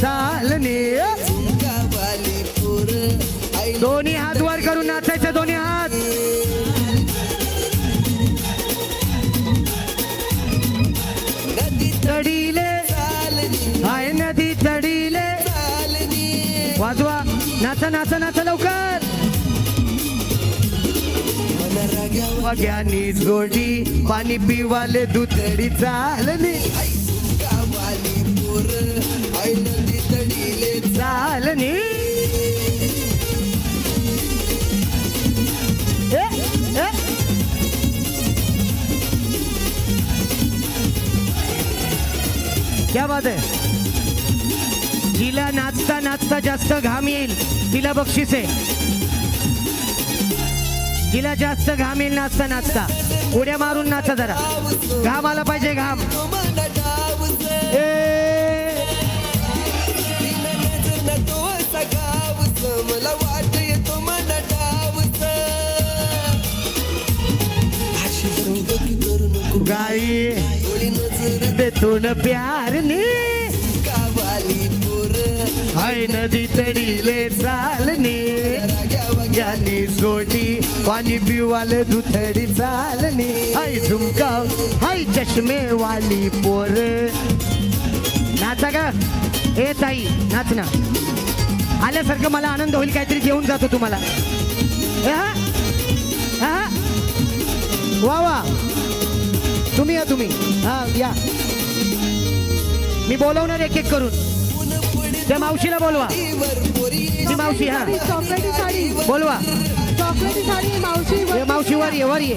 चालणे दोन्ही हात वर करून नाचायचे दोन्ही हात. तडीले आहे नदी तडीले वाजवा नाचा नाचा नाचा लवकर. वग्यानी जोडी पाणी पिवाले दुधडी चालणे. क्या बात आहे? जिला नाचता नाचता जास्त घाम येईल. तिला बक्षीस आहे. जिला जास्त घाम येईल नाचता नाचता. उड्या मारून नाचा जरा. घाम आला पाहिजे घाम. ए मला वाट येतो मन डावच. अशी बंदकी करू नको. गाई थोडी नजर. देतो न कावाली पोर. हाय नदी तडीले चालणे. ज्याने सोडी पाणी पिवाले दुथडी चालणे. हाय झुमका हाय चष्मे वाली पोर. नाचा का ए ताई नाच ना. आल्यासारखं मला आनंद होईल काहीतरी घेऊन जातो तुम्हाला. हा? हा? वा वा. तुम्ही या तुम्ही. हा या. मी बोलवणार एक एक करून. त्या मावशीला बोलवा. ती मावशी हा. चॉकलेटी साडी. बोलवा. चॉकलेटी साडी मावशी मावशी वर ये वर ये.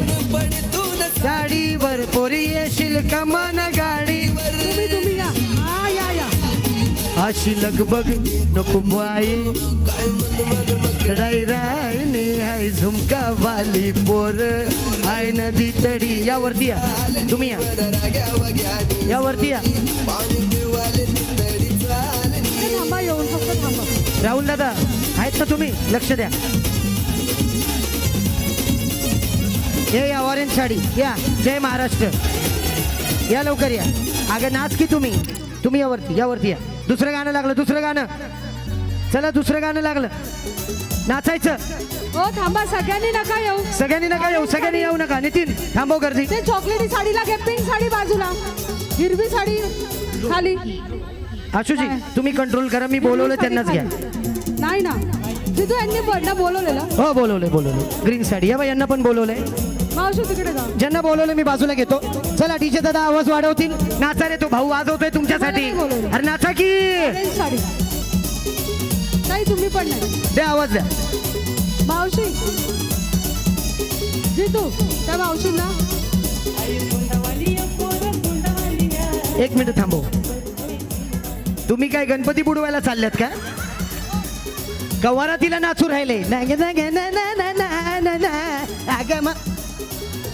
गाडीवर पोरी येशील कमान गाडी तुम्ही या. अशी लगबग नको बाई राय राईने हाय झुमका वाली पोर. हाय नदी तडी यावरती या तुम्ही या. यावरती या थांबा येऊन फक्त थांबा राहुल दादा आहेत ना तुम्ही? लक्ष द्या. हे या ऑरेंज साडी. या. जय महाराष्ट्र. या लवकर या. अगं नाच की तुम्ही. तुम्ही यावरती यावरती या. दुसरं गाणं लागलं दुसरं गाणं. चला दुसरं गाणं लागलं. नाचायचं. हो थांबा सगळ्यांनी नका येऊ. सगळ्यांनी नका येऊ सगळ्यांनी येऊ नका. नितीन थांबव गर्दी. ते चॉकलेटी साडीला घे पिंक साडी बाजूला. हिरवी साडी खाली. आशुजी तुम्ही कंट्रोल करा. मी बोलवलं त्यांनाच घ्या नाही ना. तिथं यांनी बोलवलेलं. हो बोलवलंय बोलवलंय. ग्रीन साडी. या बाई यांना पण बोलवलंय. मावशी तिकडे जा. ज्यांना बोलवलं मी बाजूला घेतो. चला डीजे दादा आवाज वाढवतील. नाचा रे तो भाऊ वाजवतोय तुमच्यासाठी. मला नाही बोलवलं. अरे नाचा की. साडी. नाही तुम्ही पण नाही. द्या आवाज द्या. मावशी. जितू त्या मावशींना. एक मिनिट थांबव. तुम्ही काय गणपती बुडवायला चालल्यात का? गवारातीला नाचू राहिले. ना ग ना ग ना ना ना ना ना ना. अगं मग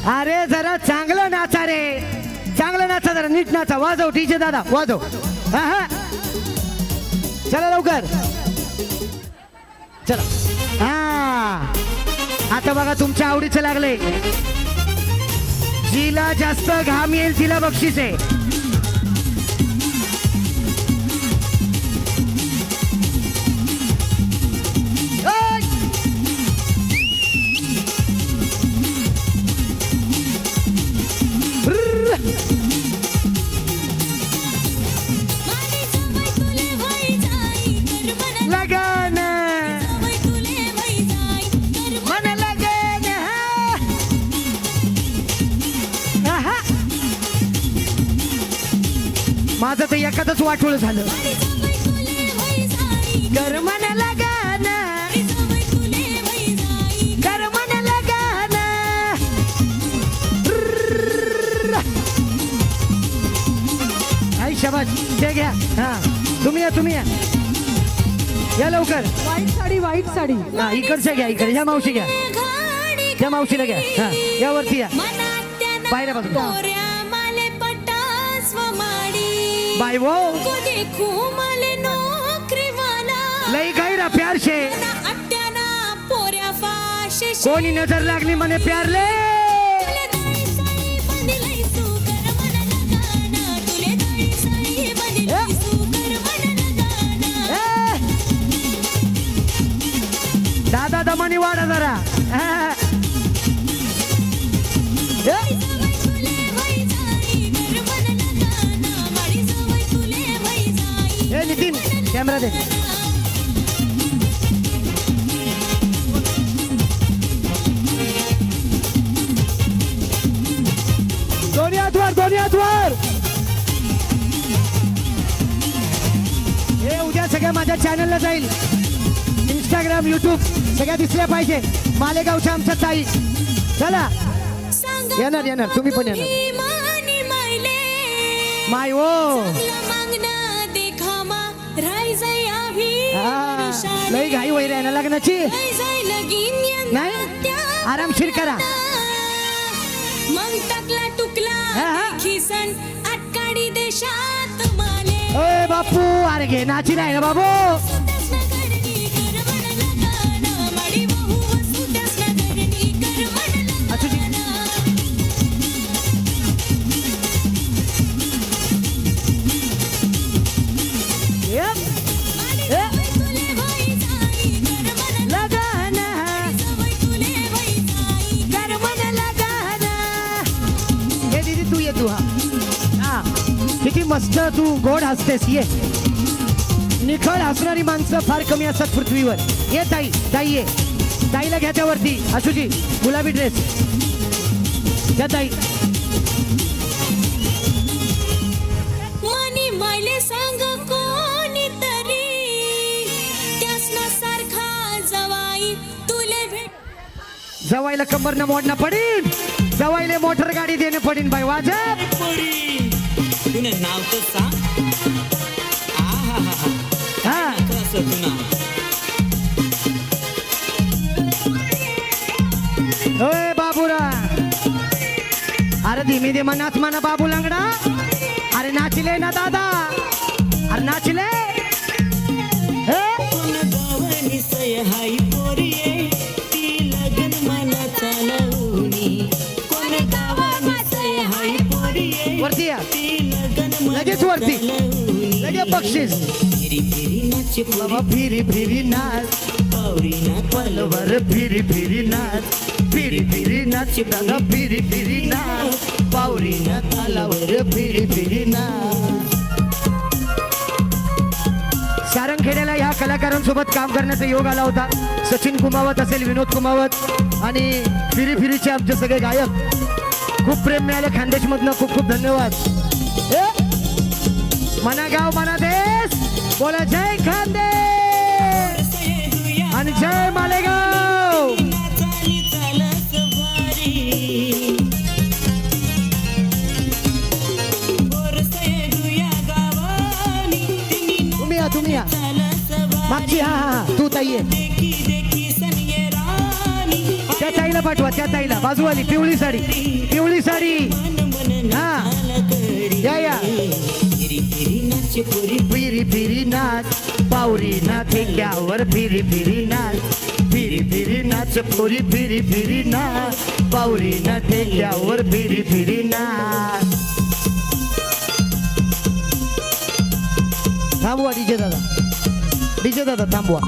अरे जरा चांगलं नाचा रे. चांगलं नाचा जरा नीट नाचा. वाजव टीचर दादा वाजव. हा हा चला लवकर. चला. हा. आता बघा तुमच्या आवडीचं लागले जिला जास्त घाम येईल तिला बक्षीस आहे. माझं तर एखादच वाटोळ झालं. शाबाश ते घ्या. हा तुम्ही या तुम्ही या. या लवकर. White sari white sari. हा इकडच्या घ्या इकडे. ह्या मावशी घ्या. त्या मावशीला घ्या. हा यावरती या. पायऱ्या बाजूला. बायवो देखू मले नोकरीवाला. लई गैरा प्यार शे कोणी नजर लागली मने प्यारले दादा दमानी वाडा कॅमेरा दे दोन्ही हातवर दोन्ही हातवर हे उद्या सगळ्या माझ्या चॅनलला जाईल. इंस्टाग्राम युट्यूब सगळ्या दिसल्या पाहिजे. मालेगावच्या आमच्या ताई. चला. येणार येणार. तुम्ही पण येणार. My oh. लई घाई आहे ना लग्नाची नाही? आरामशीर करा. मग टाकला टुकला हा. खिसन अटकाडी देशात माले ओय बापू अरे घे नाची नाही ना बाबू किती मस्त तू गोड हसतेस ये. निखळ हसणारी माणसं फार कमी असतात पृथ्वीवर. ये ताई ताई ये. ताईला घ्या त्यावरती. आशुजी गुलाबी ड्रेस घ्या ताई. मनी मायले सांग कोणीतरी. त्यासना सारखा जवाई तुले भेट जवायला कंबर न मोडणं पडीन. जवायले मोटर गाडी देणे पडीन बाई वाजब पोरी तुने नाव तर सांग. हा. तू नाव? बाबूरा अरे धीमी दे मनात मना बाबू लंगडा. अरे नाचले ना दादा. अरे नाचले. हे? कोण गावानी सय हाय पोरी ये, ती लगन मला चालवणी कोण गावानी सय हाय पोरी ये, वरती या. लगेच वरती. लगे बक्षीस. फिरी फिरी नाच. पलवर फिरी फिरी नाच. फिरी फिरी नाच. दादा फिरी फिरी नाच. पावरी ना तालावर फिरी फिरी नाच. सारंगखेड्याला ह्या कलाकारांसोबत काम करण्याचा योग आला होता. सचिन कुमावत असेल विनोद कुमावत आणि फिरी फिरीचे आमचे सगळे गायक. खूप प्रेम मिळालं. खानदेश मधनं खूप खूप धन्यवाद? मना गाव मना देश बोला जय खांदे आणि जय मालेगाव. तुम्ही या तुम्ही या. मागची हा हा हा. तू ताई त्या ताईला पाठवा त्या ताईला. बाजूवाली पिवळी साडी पिवळी साडी. हा. या या. फिरी फिरी नाच पोरी फिरी फिरी नाच. पावरी ना ठेक्यावर फिरी फिरी नाच. फिरी फिरी नाच पोरी फिरी फिरी नाच. पावरी ना ठेक्यावर फिरी फिरी नाच. थांबवा डीजे दादा. डीजे दादा थांबवा.